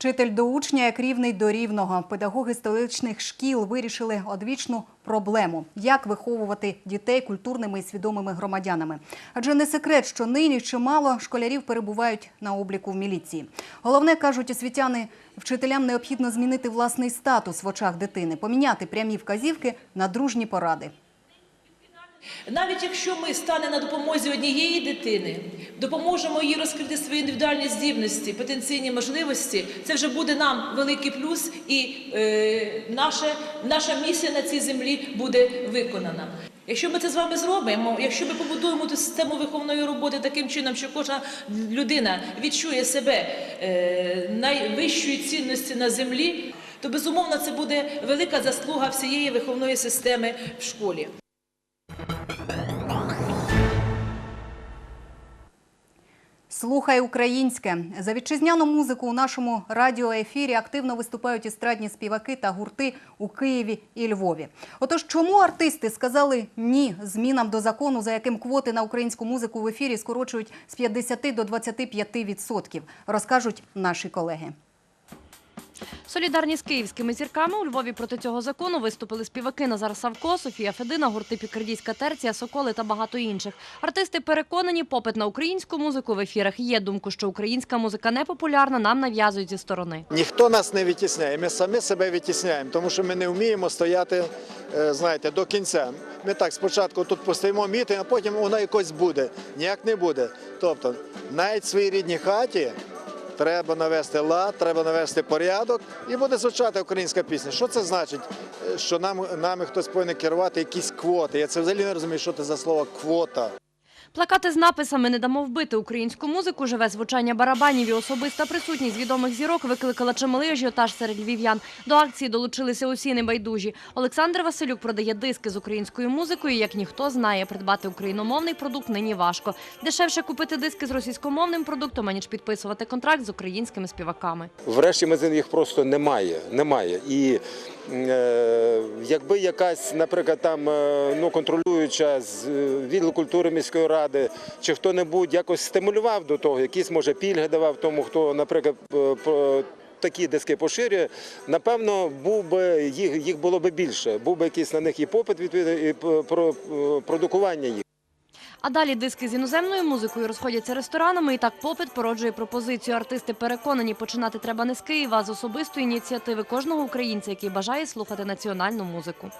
Вчитель до учня як рівний до рівного. Педагоги столичних шкіл вирішили одвічну проблему – як виховувати дітей культурними і свідомими громадянами. Адже не секрет, що нині чимало школярів перебувають на обліку в міліції. Головне, кажуть освітяни, вчителям необхідно змінити власний статус в очах дитини, поміняти прямі вказівки на дружні поради. Навіть якщо ми станемо на допомозі однієї дитини, допоможемо їй розкрити свої індивідуальні здібності, потенційні можливості, це вже буде нам великий плюс, і е, наша, наша місія на цій землі буде виконана. Якщо ми це з вами зробимо, якщо ми побудуємо ту систему виховної роботи таким чином, що кожна людина відчує себе е, найвищої цінності на землі, то безумовно це буде велика заслуга всієї виховної системи в школі. Слухай українське. За вітчизняну музику у нашому радіоефірі активно виступають естрадні співаки та гурти у Києві і Львові. Отож, чому артисти сказали ні змінам до закону, за яким квоти на українську музику в ефірі скорочують з 50 до 25 відсотків, розкажуть наші колеги. Солідарні з київськими зірками у Львові проти цього закону виступили співаки Назар Савко, Софія Федина, гурти Пікардійська терція, Соколи та багато інших. Артисти переконані, попит на українську музику в ефірах є. Думку, що українська музика не популярна, нам нав'язують зі сторони. Ніхто нас не відтісняє, ми самі себе відтісняємо, тому що ми не вміємо стояти, е, знаєте, до кінця. Ми так спочатку тут постоїмо мітинг, а потім воно якось буде. Ніяк не буде. Тобто, навіть в своїй рідній хаті треба навести лад, треба навести порядок, і буде звучати українська пісня. Що це значить? Е, Що нам нами хтось повинен керувати якісь квоти. Я це взагалі не розумію, що це за слово квота. Плакати з написами «Не дамо вбити українську музику», живе звучання барабанів і особиста присутність відомих зірок викликала чималий ажіотаж серед львів'ян. До акції долучилися усі небайдужі. Олександр Василюк продає диски з українською музикою. Як ніхто знає, придбати україномовний продукт нині важко. Дешевше купити диски з російськомовним продуктом, аніж підписувати контракт з українськими співаками. Врешті магазин їх просто немає. немає. І якби якась, наприклад, там е, ну, контролююча з е, відділу культури міської ради, чи хто-небудь якось стимулював до того, якісь може пільги давав тому, хто, наприклад, е, такі диски поширює, напевно, був би їх, їх було би більше. Був би якийсь на них і попит відповідно, і про е, продукування їх. А далі диски з іноземною музикою розходяться ресторанами, і так попит породжує пропозицію. Артисти переконані, починати треба не з Києва, а з особистої ініціативи кожного українця, який бажає слухати національну музику.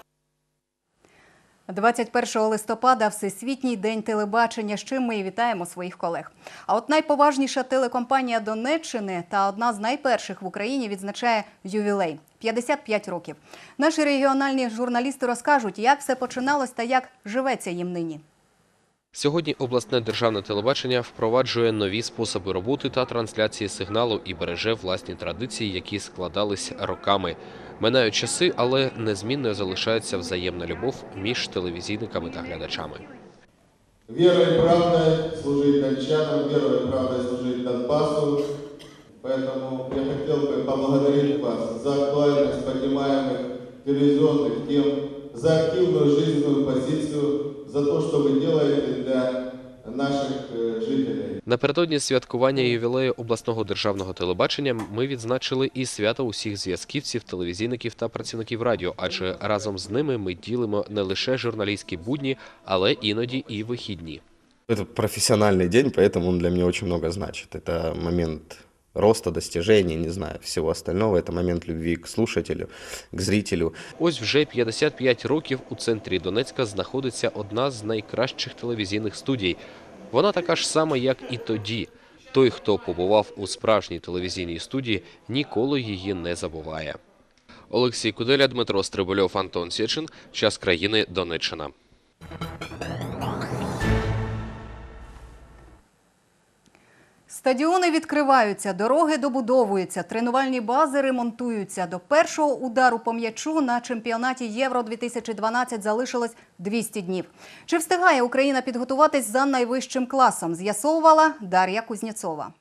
21 листопада – Всесвітній день телебачення, з чим ми і вітаємо своїх колег. А от найповажніша телекомпанія Донеччини та одна з найперших в Україні відзначає ювілей – 55 років. Наші регіональні журналісти розкажуть, як все починалось та як живеться їм нині. Сьогодні обласне державне телебачення впроваджує нові способи роботи та трансляції сигналу і береже власні традиції, які складались роками. Минають часи, але незмінною залишається взаємна любов між телевізійниками та глядачами. Верой и правдой служить дончанам, верой и правдой служить Донбассу. Поэтому я хотел бы поблагодарить вас за актуальность поднимаемых телевизионных тем, за активную жизненную позицию, за то, что вы делаете для наших э, жителей. Напередодні святкування ювілею обласного державного телебачення ми відзначили і свято усіх зв'язківців, телевізійників та працівників радіо, адже разом з ними ми ділимо не лише журналістські будні, але іноді і вихідні. Это профессиональный день, поэтому он для меня очень много значит. Это момент роста, достижений, не знаю, всего остального. Это момент любви к слушателю, к зрителю. Ось вже 55 років у центрі Донецька знаходиться одна з найкращих телевізійних студій. Вона така ж сама, як і тоді. Той, хто побував у справжній телевізійній студії, ніколи її не забуває. Олексій Куделя, Дмитро Стрибольов, Антон Сєчин. Час країни Донеччина. Стадіони відкриваються, дороги добудовуються, тренувальні бази ремонтуються. До першого удару по м'ячу на чемпіонаті Євро-2012 залишилось 200 днів. Чи встигає Україна підготуватись за найвищим класом? З'ясовувала Дар'я Кузнєцова.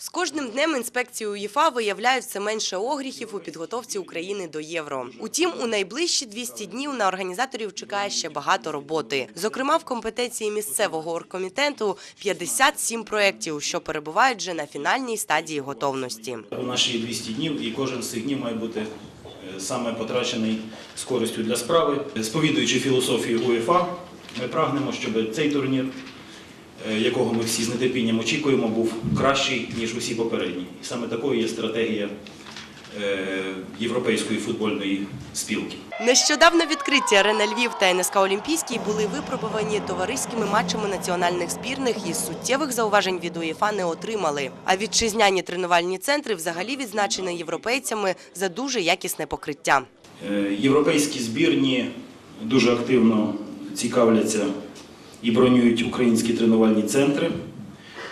З кожним днем інспекції УЄФА виявляють все менше огріхів у підготовці України до євро. Утім, у найближчі 200 днів на організаторів чекає ще багато роботи. Зокрема, в компетенції місцевого оргкомітету 57 проєктів, що перебувають вже на фінальній стадії готовності. У нас є 200 днів, і кожен з цих днів має бути е, саме потрачений з користю для справи. Сповідуючи філософію УЄФА, ми прагнемо, щоб цей турнір, якого ми всі з нетерпінням очікуємо, був кращий, ніж усі попередні. І саме такою є стратегія е, Європейської футбольної спілки. Нещодавно відкриті арена Львів та НСК Олімпійський були випробувані товариськими матчами національних збірних і суттєвих зауважень від УЄФА не отримали. А вітчизняні тренувальні центри взагалі відзначені європейцями за дуже якісне покриття. Е, Європейські збірні дуже активно цікавляться і бронюють українські тренувальні центри.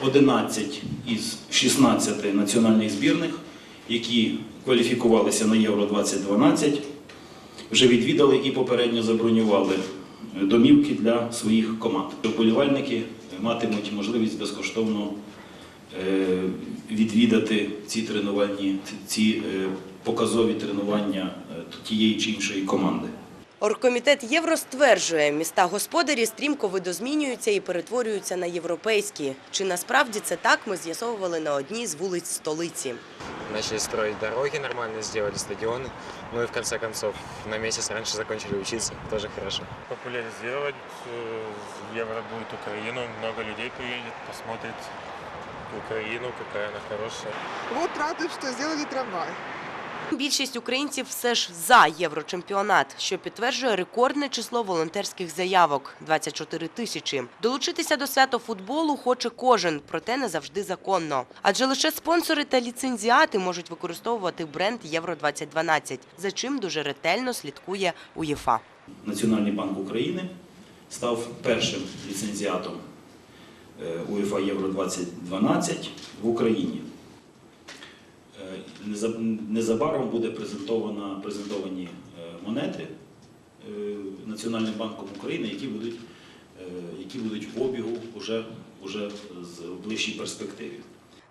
11 із 16 національних збірних, які кваліфікувалися на Євро 2012, вже відвідали і попередньо забронювали домівки для своїх команд. Вболівальники матимуть можливість безкоштовно е, відвідати ці тренувальні, ці е, показові тренування е, тієї чи іншої команди. Оргкомітет Євро стверджує, міста господарі стрімко видозмінюються і перетворюються на європейські. Чи насправді це так, ми з'ясовували на одній з вулиць столиці. начали строить дороги нормально, сделали стадионы. Ну и в конце концов на месяц раньше закончили учиться, тоже хорошо. популяризировать э, Евро будет Украину. Много людей приедет, посмотрит Украину, какая она хорошая. Вот рады, что сделали трамвай. Більшість українців все ж за єврочемпіонат, що підтверджує рекордне число волонтерських заявок 24 тисячі. Долучитися до свято футболу хоче кожен, проте не завжди законно. Адже лише спонсори та ліцензіати можуть використовувати бренд Євро 2012 за чим дуже ретельно слідкує УЄФА. Національний банк України став першим ліцензіатом е, УЄФА Євро 2012 в Україні. Незаб- Незабаром буде презентовані е, монети е, Національним банком України, які будуть, е, які будуть в обігу вже, вже в ближчій перспективі.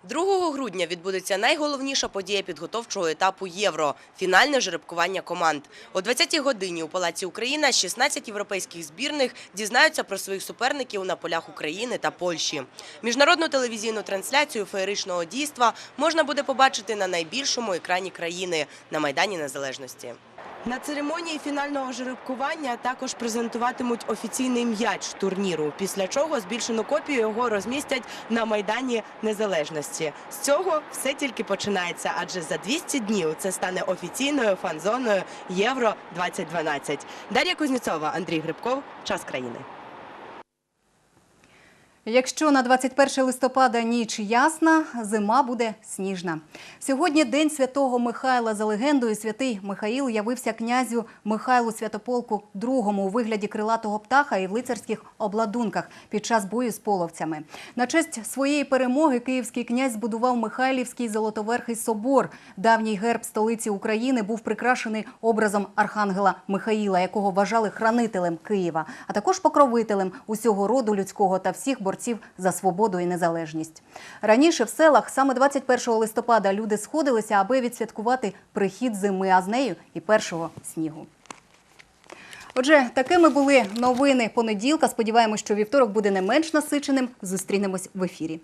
2 грудня відбудеться найголовніша подія підготовчого етапу Євро – фінальне жеребкування команд. О 20-й годині у Палаці Україна 16 європейських збірних дізнаються про своїх суперників на полях України та Польщі. Міжнародну телевізійну трансляцію феєричного дійства можна буде побачити на найбільшому екрані країни – на Майдані Незалежності. На церемонії фінального жеребкування також презентуватимуть офіційний м'яч турніру, після чого збільшену копію його розмістять на Майдані Незалежності. З цього все тільки починається, адже за 200 днів це стане офіційною фан-зоною Євро 2012. Дар'я Кузнєцова, Андрій Грибков. Час країни. Якщо на 21 листопада ніч ясна, зима буде сніжна. Сьогодні день святого Михайла. За легендою, святий Михаїл явився князю Михайлу Святополку II у вигляді крилатого птаха і в лицарських обладунках під час бою з половцями. На честь своєї перемоги київський князь збудував Михайлівський Золотоверхий собор. Давній герб столиці України був прикрашений образом архангела Михаїла, якого вважали хранителем Києва, а також покровителем усього роду людського та всіх борців за свободу і незалежність. Раніше в селах саме 21 листопада люди сходилися, аби відсвяткувати прихід зими, а з нею і першого снігу. Отже, такими були новини понеділка. Сподіваємось, що вівторок буде не менш насиченим. Зустрінемось в ефірі.